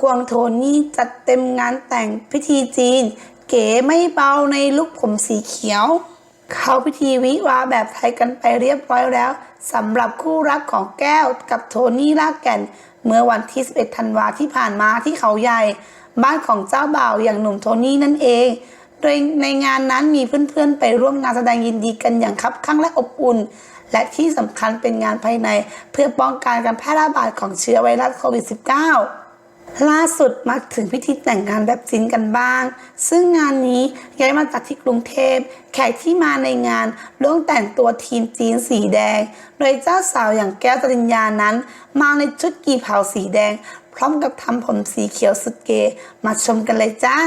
ควงโทนี่จัดเต็มงานแต่งพิธีจีน เก๋ไม่เบาในลุคผมสีเขียว เข้าพิธีวิวาแบบไทยกันไปเรียบร้อยแล้วสำหรับคู่รักของแก้วกับโทนี่ลากแก่น เมื่อวันที่ 11 ธันวาที่ผ่านมาที่เขาใหญ่ บ้านของเจ้าบ่าวอย่างหนุ่มโทนี่นั่นเองโดยในงานนั้นมีเพื่อนๆ ไปร่วมงานแสดงยินดีกันอย่างคับคั่งและอบอุ่น และที่สำคัญเป็นงานภายในเพื่อป้องกันการแพร่ระบาดของเชื้อไวรัสโควิด -19 ล่าสุดมาถึงพิธีแต่งงานแบบจีนกันบ้าง ซึ่งงานนี้ย้ายมาจากที่กรุงเทพ แขกที่มาในงานล่วงแต่งตัวทีมจีนสีแดง โดยเจ้าสาวอย่างแก้วจริญญานั้น มาในชุดกีเผาสีแดง พร้อมกับทำผมสีเขียวสุดเก๋มาชมกันเลยจ้า